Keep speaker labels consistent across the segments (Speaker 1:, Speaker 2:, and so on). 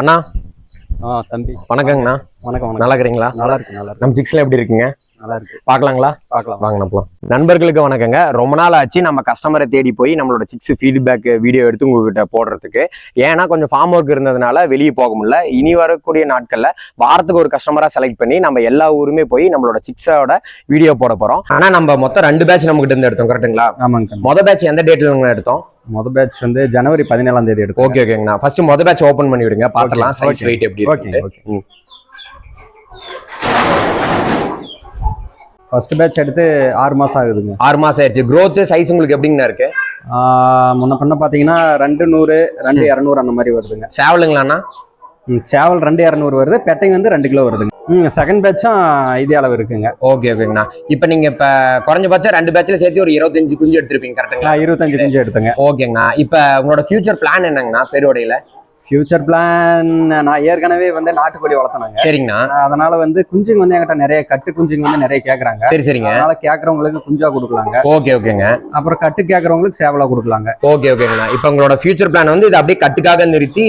Speaker 1: அண்ணா
Speaker 2: ஆ தம்பி.
Speaker 1: வணக்கங்கண்ணா.
Speaker 2: வணக்கம்
Speaker 1: நல்லா இருக்கிறீங்களா
Speaker 2: நல்லா இருக்கு நல்லா இருக்கு
Speaker 1: நம்ம சிக்ஸ்ல எப்படி இருக்குங்க?
Speaker 2: நல்லா இருக்கு
Speaker 1: பார்க்கலாங்களா
Speaker 2: பார்க்கலாம்
Speaker 1: வாங்க போலாம். நண்பர்களுக்கு வணக்கங்க. ரொம்ப நாள் ஆச்சு நம்ம கஸ்டமரை தேடி போய் நம்மளோட சிக்ஸ் ஃபீட்பேக் வீடியோ எடுத்து உங்ககிட்ட போடுறதுக்கு. ஏன்னா கொஞ்சம் ஃபார்ம் ஒர்க் இருந்ததுனால வெளியே போக முடியல. இனி வரக்கூடிய நாட்கள்ல வாரத்துக்கு ஒரு கஸ்டமரா செலக்ட் பண்ணி நம்ம எல்லா ஊருமே போய் நம்மளோட சிக்ஸோட வீடியோ போட போறோம். ஆனா நம்ம மொத்தம் ரெண்டு பேட்ச் நம்ம கிட்ட இருந்து எடுத்தோம் கரெக்ட்டுங்களா
Speaker 2: ஆமாங்க தம்பி.
Speaker 1: மொத பேட்ச் எந்த டேட்ல எடுத்தோம்?
Speaker 2: முத பேட்ச் வந்து ஜனவரி பதினேழாம் தேதி எடுத்தோம்
Speaker 1: ஓகே ஓகேங்கண்ணா ஃபர்ஸ்ட் மொத பேட்ச் ஓபன் பண்ணி விடுங்க. பார்க்கலாம் சைஸ். வெயிட் எப்படி
Speaker 2: ஓகே ஓகே ஃபர்ஸ்ட் பேட்ச் எடுத்து ஆறு மாசம் ஆகுதுங்க.
Speaker 1: ஆறு மாசம் ஆயிடுச்சு. Growth சைஸ் உங்களுக்கு எப்படிங்கண்ணா இருக்கு?
Speaker 2: முன்ன பண்ண பார்த்தீங்கன்னா ரெண்டு நூறு ரெண்டு இரநூறு அந்த மாதிரி வருதுங்க.
Speaker 1: சேவலுங்களாண்ணா
Speaker 2: சேவல் ரெண்டு இரநூறு வருது. பெட்டை வந்து ரெண்டு கிலோ வருதுங்க. செகண்ட் பேட்சும் இதே அளவு இருக்குங்க.
Speaker 1: ஓகே ஓகேங்கண்ணா இப்போ நீங்க இப்ப குறைஞ்சபட்சம் ரெண்டு பேட்ச்ல சேர்த்து ஒரு இருபத்தஞ்சு குஞ்சு எடுத்திருப்பீங்க கரெக்ட்டுங்களா
Speaker 2: ஆ, இருபத்தஞ்சு குஞ்சு எடுத்துங்க.
Speaker 1: ஓகேங்கண்ணா இப்போ உங்களோட ஃபியூச்சர் பிளான் என்னங்கண்ணா? பெருவடையில?
Speaker 2: ஃபியூச்சர் பிளான் நான் ஏற்கனவே வந்து நாட்டுக்கோழி வளர்த்தனாங்க
Speaker 1: சரிங்கண்ணா.
Speaker 2: அதனால வந்து குஞ்சுங்க வந்து என்கிட்ட நிறைய கட்டு குஞ்சுங்க வந்து நிறைய கேக்குறாங்க.
Speaker 1: சரி சரிங்க.
Speaker 2: அதனால கேக்குறவங்களுக்கு குஞ்சா கொடுக்கலாங்க.
Speaker 1: ஓகே ஓகேங்க.
Speaker 2: அப்புறம் கட்டு கேக்குறவங்களுக்கு சேவலா கொடுக்கலாங்க.
Speaker 1: ஓகே ஓகேங்கண்ணா. இப்போ உங்களோட ஃபியூச்சர் பிளான் வந்து இது அப்படியே கட்டுக்காக நிறுத்தி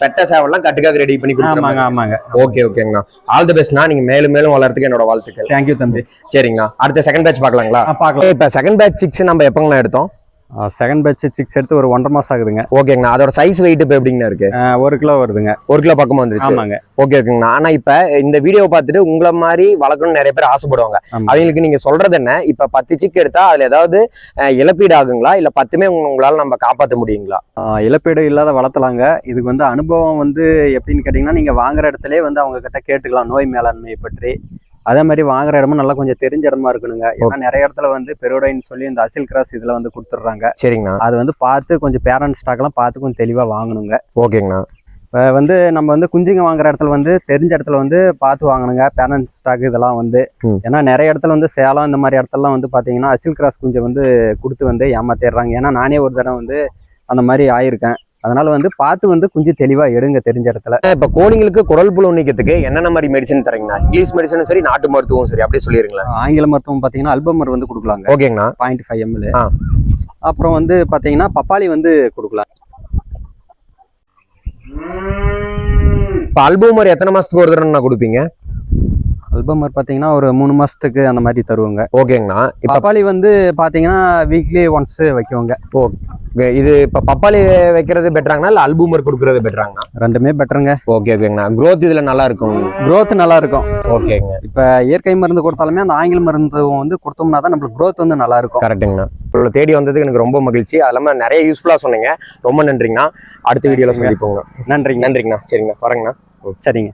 Speaker 1: பெட்ட சேவல்லாம் கட்டுக்காக ரெடி பண்ணி கொடுத்துருவாங்க
Speaker 2: ஆமாங்க
Speaker 1: ஓகே ஓகேங்கண்ணா. ஆல் தி பெஸ்ட்ண்ணா நீங்க மேலும் மேலும் வளர்றதுக்கு என்னோட வாழ்த்துக்கள்.
Speaker 2: தேங்க்யூ தம்பி.
Speaker 1: சரிங்கண்ணா. அடுத்த செகண்ட் பேட்ச் பார்க்கலாங்களா?
Speaker 2: பார்க்கலாம்.
Speaker 1: இப்போ செகண்ட் பேட்ச் சிக்ஸ் நம்ம எப்பங்கண்ணா எடுத்தோம்?
Speaker 2: செகண்ட் பேட்ச் சிக்ஸ் எடுத்து ஒரு ஒன்றரை மாசம் ஆகுதுங்க.
Speaker 1: ஓகேங்கண்ணா அதோட சைஸ் வெயிட் இப்போ எப்படிங்கண்ணா இருக்கு?
Speaker 2: ஒரு கிலோ வருதுங்க.
Speaker 1: ஒரு கிலோ பக்கமா வந்துருச்சு.
Speaker 2: ஆமாங்க.
Speaker 1: ஓகே ஓகேங்கண்ணா ஆனா இப்ப இந்த வீடியோ பார்த்துட்டு உங்களை மாதிரி வளர்க்கணும்னு நிறைய பேர் ஆசைப்படுவாங்க. அவங்களுக்கு நீங்க சொல்றது என்ன? இப்ப பத்து சிக்கு எடுத்தா அதுல ஏதாவது இழப்பீடு ஆகுங்களா? இல்ல பத்துமே உங்க- உங்களால நம்ம காப்பாத்த முடியுங்களா?
Speaker 2: இழப்பீடு இல்லாத வளர்த்தலாங்க. இதுக்கு வந்து அனுபவம் வந்து எப்படின்னு கேட்டிங்கன்னா நீங்கள் வாங்குற இடத்துலயே வந்து அவங்க கிட்ட கேட்டுக்கலாம். நோய் மேலாண்மையை பற்றி. அதே மாதிரி வாங்குற இடமும் நல்லா கொஞ்சம் தெரிஞ்ச இடமா இருக்கணுங்க. ஏன்னா நிறைய இடத்துல வந்து பெருடைன்னு சொல்லி இந்த அசில் கிராஸ் இதில் வந்து கொடுத்துட்றாங்க.
Speaker 1: சரிங்கண்ணா.
Speaker 2: அது வந்து பார்த்து கொஞ்சம் பேரண்ட் ஸ்டாக்லாம் பார்த்து கொஞ்சம் தெளிவாக வாங்கணுங்க.
Speaker 1: ஓகேங்கண்ணா.
Speaker 2: இப்போ வந்து நம்ம வந்து குஞ்சுங்க வாங்குற இடத்துல வந்து தெரிஞ்ச இடத்துல வந்து பார்த்து வாங்கணுங்க. பேரண்ட் ஸ்டாக் இதெல்லாம் வந்து. ஏன்னா நிறைய இடத்துல வந்து சேலம் இந்த மாதிரி இடத்துலலாம் வந்து பார்த்தீங்கன்னா அசில் கிராஸ் குஞ்சை வந்து கொடுத்து வந்து ஏமாத்திடுறாங்க. ஏன்னா நானே ஒரு தடவை வந்து அந்த மாதிரி ஆயிருக்கேன். அதனால வந்து பார்த்து வந்து குஞ்சு தெளிவாக எடுங்க தெரிஞ்ச இடத்துல.
Speaker 1: இப்ப கோழிங்களுக்கு குடல் புழு நீக்கத்துக்கு என்னென்ன மாதிரி மெடிசன் தரீங்கண்ணா இங்கிலீஷ் மெடிசனும் சரி நாட்டு மருத்துவம் சரி அப்படியே சொல்லிருங்களேன்
Speaker 2: ஆங்கில மருத்துவம் பார்த்தீங்கன்னா அல்பமர் வந்து கொடுக்கலாங்க.
Speaker 1: ஓகேங்கண்ணா.
Speaker 2: Point five ML. அப்புறம் வந்து பார்த்தீங்கன்னா பப்பாளி வந்து கொடுக்கலாம்.
Speaker 1: இப்ப அல்பூமர் எத்தனை மாசத்துக்கு ஒரு தடவை கொடுப்பீங்க?
Speaker 2: அல்பமர் பார்த்தீங்கன்னா ஒரு மூணு மாசத்துக்கு அந்த மாதிரி தருவாங்க.
Speaker 1: ஓகேங்கண்ணா.
Speaker 2: பப்பாளி வந்து பார்த்தீங்கன்னா வீக்லி ஒன்ஸ் வைக்குவாங்க.
Speaker 1: இது இப்ப பப்பாளி வைக்கிறது பெட்டராங்கண்ணா இல்ல அல்பூமர் கொடுக்கறது பெட்டராங்கண்ணா
Speaker 2: ரெண்டுமே பெட்டருங்க
Speaker 1: ஓகே ஓகேங்கண்ணா growth இதுல நல்லா இருக்கும்.
Speaker 2: Growth நல்லா இருக்கும்.
Speaker 1: ஓகேங்க
Speaker 2: இப்போ இயற்கை மருந்து கொடுத்தாலுமே அந்த ஆங்கில மருந்து வந்து கொடுத்தோம்னா தான் நம்மளுக்கு growth வந்து நல்லா இருக்கும்.
Speaker 1: கரெக்டுங்கண்ணா உங்களை தேடி வந்ததுக்கு எனக்கு ரொம்ப மகிழ்ச்சி. அது இல்லாமல் நிறைய யூஸ்ஃபுல்லாக சொன்னீங்க. ரொம்ப நன்றிங்கண்ணா. அடுத்த வீடியோவில் சந்திப்போங்கண்ணா
Speaker 2: நன்றிங்க.
Speaker 1: நன்றிங்கண்ணா. சரிங்கண்ணா. வரேங்கண்ணா.
Speaker 2: சரிங்க.